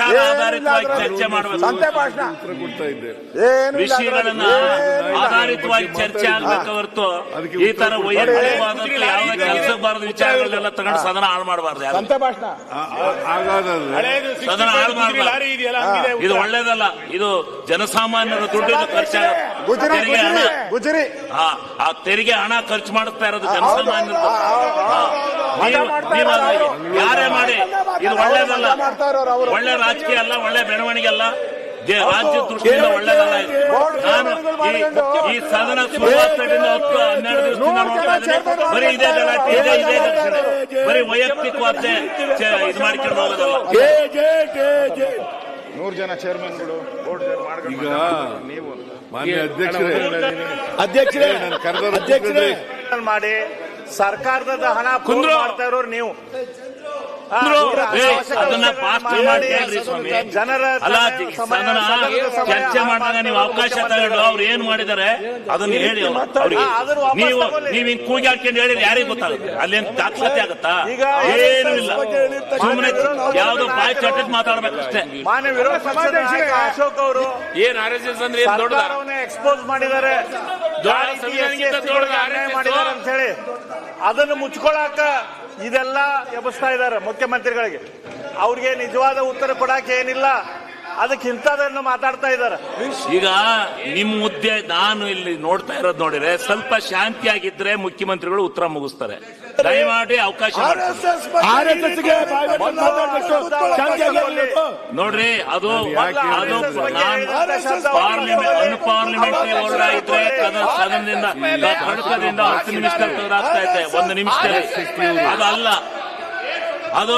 ವಿಚಾರ ಆಧಾರಿತವಾಗಿ ಚರ್ಚೆ ಮಾಡುವ ಸಂತೆ ಭಾಷಣ ಉತ್ತರ ಕೊಡ್ತಾ ಇದ್ದೆ. ವಿಷಯಗಳನ್ನ ಆಧಾರಿತವಾಗಿ ಚರ್ಚೆ ಆಗ್ಬೇಕು ಹೊರತು ಈ ತರ ಉತ್ತರ ವೈಯಕ್ತಿಕವಾದಂತ ಯಾವ ಕೆಲಸಕ್ಕೆ ಬಾರದ ವಿಚಾರಗಳನ್ನೆಲ್ಲ ತಗೊಂಡು ಸದನ ಹಾಳು ಮಾಡಬಾರ್ದು ಯಾರು? ಸಂತೆ ಭಾಷಣ. ಸದನ ಹಾಳು ಮಾಡಬಾರ್ದು. ಇದು ಒಳ್ಳೇದಲ್ಲ. ಇದು ಜನಸಾಮಾನ್ಯರ ದುಡ್ಡಿನ ಖರ್ಚಾಗುತ್ತೆ. ತೆರಿಗೆ ಹಣ. ಗುಜರಿ. ಆ ಆ ತೆರಿಗೆ ಹಣ ಖರ್ಚು ಮಾಡುತ್ತಾ ಇರೋದು ಜನಸಾಮಾನ್ಯರು. ಯಾರೇ ಮಾಡಿ ಇದು ಒಳ್ಳೇದಲ್ಲ. ಒಳ್ಳೆ ರಾಜಕೀಯ ಅಲ್ಲ ಒಳ್ಳೆ ಬೆಳವಣಿಗೆ ಅಲ್ಲ ದೇ- ರಾಜ್ಯ ದೃಷ್ಟಿಯಿಂದ ಒಳ್ಳೇದಲ್ಲ. ಇದು. ನಾನು ಈ- ಈ ಸದನ ಶುರುವಾತದಿಂದ ಹತ್ತು ಹನ್ನೆರಡು ದಿವಸದಿಂದ ನೋಡ್ತಾ ಇದ್ದೀನಿ. ಬರೀ ಇದೇ ಗಲಾಟೆ ಇದೇ ಇದೇ ಘರ್ಷಣೆ ಬರೀ ವೈಯಕ್ತಿಕವಾದ ಇದು ಮಾಡ್ಕೊಂಡು ಹೋಗೋದಲ್ಲ. ನೂರು ಜನ ಚೇರ್ಮನ್ಗಳು ಬೋರ್ಡ್ ಈಗ ಮಾನ್ಯ ಅಧ್ಯಕ್ಷರೇ. ಅಧ್ಯಕ್ಷರೇ. ನಾನು ಕರೆದ ಅಧ್ಯಕ್ಷರೇ. ಮಾಡಿ ಸರ್ಕಾರದ ಹಣ ಕುಂದ್ರು. ಮಾಡ್ತಾ ಇರೋರು ನೀವು. ಅದನ್ನ ಕೆಲಸಗಳನ್ನ ಪಾಸ್ ಮಾಡಿ. ಹೇಳ್ರಿ ಸ್ವಾಮಿ. ಜನರ ಅಲ್ಲ ಸದನ ಚರ್ಚೆ ಮಾಡಿದಾಗ ನೀವು ಅವಕಾಶ ತಗೊಂಡು ಅವ್ರು ಏನ್ ಮಾಡಿದ್ದಾರೆ ಅದನ್ನ ಹೇಳಿ ಅವ್ರಿಗೆ ನೀವು. ನೀವ್ ಹಿಂಗ್ ಕೂಗಿ ಹಾಕೊಂಡು ಹೇಳಿದ್ರೆ ಯಾರಿಗ್ ಗೊತ್ತಾಗುತ್ತೆ? ಅಲ್ಲೇನ್ ದಾಖಲಾತಿ ಆಗುತ್ತಾ? ಏನು ಇಲ್ಲ. ಸುಮ್ಮನೆ ಯಾವ್ದೋ ಬಾಯ್ ಚಟ್ಟಕ್ ಮಾತಾಡ್ಬೇಕಷ್ಟೇ. ಮಾನ್ಯ ವಿರೋಧ ಪಕ್ಷದ ನಾಯಕ ಅಶೋಕ್ ಅವರು ಏನ್ ಆರ್ ಎಸ್ ಎಸ್ ಅಂದ್ರೆ ಏನ್ ದೊಡ್ಡದ? ಎಕ್ಸ್ಪೋಸ್ ಮಾಡಿದ್ದಾರೆ. ದೊಡ್ಡ ಮಾಡಿದ್ದಾರೆ ಅಂತ ಹೇಳಿ. ಅದನ್ನು ಮುಚ್ಕೊಳಕ ಇದೆಲ್ಲ ಎಬ್ಬಿಸ್ತಾ ಇದ್ದಾರೆ ಮುಖ್ಯಮಂತ್ರಿಗಳಿಗೆ. ಅವ್ರಿಗೆ ನಿಜವಾದ ಉತ್ತರ ಕೊಡಕ್ಕೆ ಏನಿಲ್ಲ. ಅದಕ್ಕೆ ಇಂಥದನ್ನು ಮಾತಾಡ್ತಾ ಇದ್ದಾರೆ. ಈಗ ನಿಮ್ ಮುದ್ದೆ ನಾನು ಇಲ್ಲಿ ನೋಡ್ತಾ ಇರೋದು ನೋಡಿದ್ರೆ ಸ್ವಲ್ಪ ಶಾಂತಿಯಾಗಿದ್ರೆ ಮುಖ್ಯಮಂತ್ರಿಗಳು ಉತ್ತರ ಮುಗಿಸ್ತಾರೆ. ದಯಮಾಡಿ ಅವಕಾಶ ನೋಡ್ರಿ ಅದು ಅದು ಪಾರ್ಲಿಮೆಂಟ್ ಅನ್ಪಾರ್ಲಿಮೆಂಟರಿ ವರ್ಡ್ ಆಗಿದ್ರೆ ಸದನದಿಂದ ಕಡಕದಿಂದ ಹತ್ತು ನಿಮಿಷದಲ್ಲಿ ತೆಗೆದಾಗ್ತಾ ಇದೆ. ಒಂದು ನಿಮಿಷದಲ್ಲಿ ಅದಲ್ಲ. ಅದು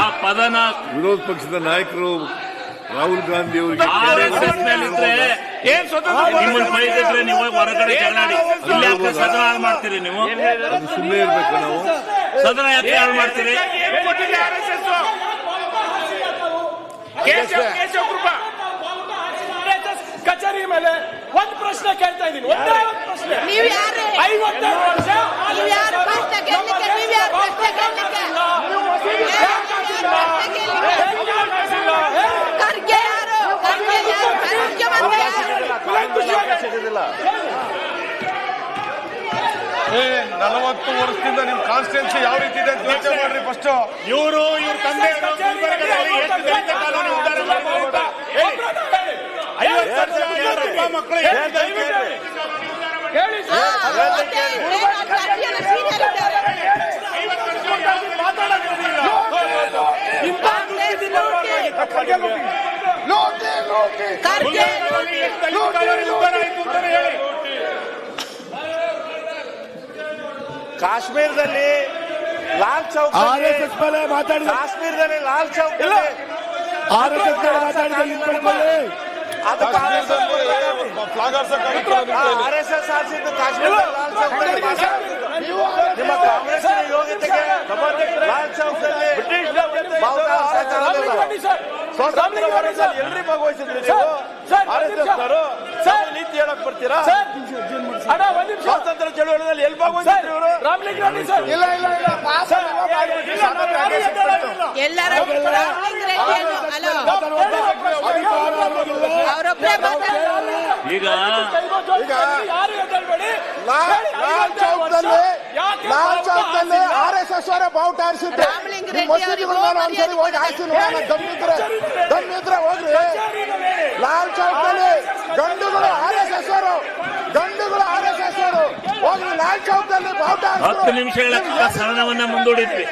ಆ ಪದನ ವಿರೋಧ ಪಕ್ಷದ ನಾಯಕರು ರಾಹುಲ್ ಗಾಂಧಿ ಅವರಿಗೆ ಏನ್ ಸ್ವತಂತ್ರ ನೀವು ಹೊರಗಡೆ ಜಗಳಾಡಿ ಇಲ್ಲಿ ಯಾಕೆ ಸದನ ಹಾಳು ಮಾಡ್ತೀರಿ ನೀವು? ಸುಮ್ಮನೆ ಇರ್ಬೇಕು ನಾವು. ಸದನ ಯಾಕೆ ಹಾಳು ಮಾಡ್ತೀರಿ? ಕಚೇರಿ ಮೇಲೆ ಒಂದ್ ಪ್ರಶ್ನೆ ಕೇಳ್ತಾ ಇದೀನಿ ಒಂದೇ ಒಂದು ಪ್ರಶ್ನೆ. ನೀವ್ ಯಾರು? ಐವತ್ತೆರಡು ವರ್ಷ ನೀವ್ ಯಾರು ಪ್ರಶ್ನೆ ಕೇಳಲಿಕ್ಕೆ ನೀವ್ ಯಾರು ಪ್ರಶ್ನೆ ಕೇಳಲಿಕ್ಕೆ ಖರ್ಗೆ ಯಾರು ಖರ್ಗೆ ಯಾರು ಮುಖ್ಯಮಂತ್ರಿ ಯಾರು ಸಿಗೋದಿಲ್ಲ ನಲವತ್ತು ವರ್ಷದಿಂದ ನಿಮ್ ಕಾನ್ಸ್ಟಿಟ್ಯೂನ್ಸಿ ಯಾವ ರೀತಿ ಇದೆ ಅಂತ ಯೋಚನೆ ಮಾಡ್ರಿ ಫಸ್ಟ್ ಇವರು ಇವ್ರ ತಂದೆ ಮಕ್ಕಳು ಎಷ್ಟು ಕಾಶ್ಮೀರದಲ್ಲಿ Lal Chowk R S S ಮೇಲೆ ಮಾತಾಡಿದ ಕಾಶ್ಮೀರದಲ್ಲಿ ಲಾಲ್ ಚೌಕ್ ಇಲ್ಲ. ಆರ್ ಎಸ್ ಎಸ್ ಆರಿಸಿದ್ದು ಕಾಶ್ಮೀರ ಲಾಲ್ ಚೌಕದಲ್ಲಿ ಮಾತಾಡ್ತಿದ್ರು. ನಿಮ್ಮ ಕಾಂಗ್ರೆಸ್ ಯೋಗ್ಯತೆಗೆ ಲಾಲ್ ಚೌಕದಲ್ಲಿ. ಸ್ವತಂತ್ರ ಭಾಗವಹಿಸಿದ್ರಿ ಆರ್ ಎಸ್ ಎಸ್ ನೀತಿ ಹೇಳಕ್ ಬರ್ತೀರಾ? ಸ್ವಾತಂತ್ರ್ಯ ಚಳವಳಿಯಲ್ಲಿ ಎಲ್ಲಿ ಭಾಗವಹಿಸಿದ್ರು ಇವರು? ರಾಮಲಿಂಗಾರೆಡ್ಡಿ ಸರ್. ಇಲ್ಲ ಇಲ್ಲ ಇಲ್ಲ ಎಲ್ಲರೂ ರಾಮಲಿಂಗ ರೆಡ್ಡಿಯನ್ನು ಹಲೋ. ಅವರೊಬ್ಬರೇ ಮಾತಾಡ್ತಾರೆ. ಈಗ ಯಾರು ಎದ್ದೇಳ್ಬೇಡಿ ಲಾಲ್ ಚೌಕದಲ್ಲಿ ಲಾಲ್ ಚೌಕದಲ್ಲಿ ಆರ್ ಎಸ್ ಎಸ್ ಅವರೇ ಬಾವುಟ ಆರಿಸಿದ್ರೆ ರಾಮಲಿಂಗ ನಿಮ್ ರೆಡ್ಡಿ ಮಸೀದಿಗಳ ಅವರಿಗೂ ಮೇಲೆ ಒಂದ್ಸರಿ ಹೋಗಿ ಹಾಕ್ಸಿ ನೋಡೋಣ ದಮ್ಮಿದ್ರೆ ದಮ್ಮಿದ್ರೆ ಹೋಗ್ರಿ. ಲಾಲ್ ಚೌಕದಲ್ಲಿ ಗಂಡುಗಳು ಆರ್ ಎಸ್ ಎಸ್ ಅವರು ಗಂಡುಗಳು ಆರ್ ಎಸ್ ಎಸ್ ಅವರು ಹೋಗ್ರಿ ಲಾಲ್ ಚೌಕದಲ್ಲಿ ಬಾವುಟ ಹತ್ತು ನಿಮಿಷಗಳ ಸದನವನ್ನ ಮುಂದೂಡಿದ್ವಿ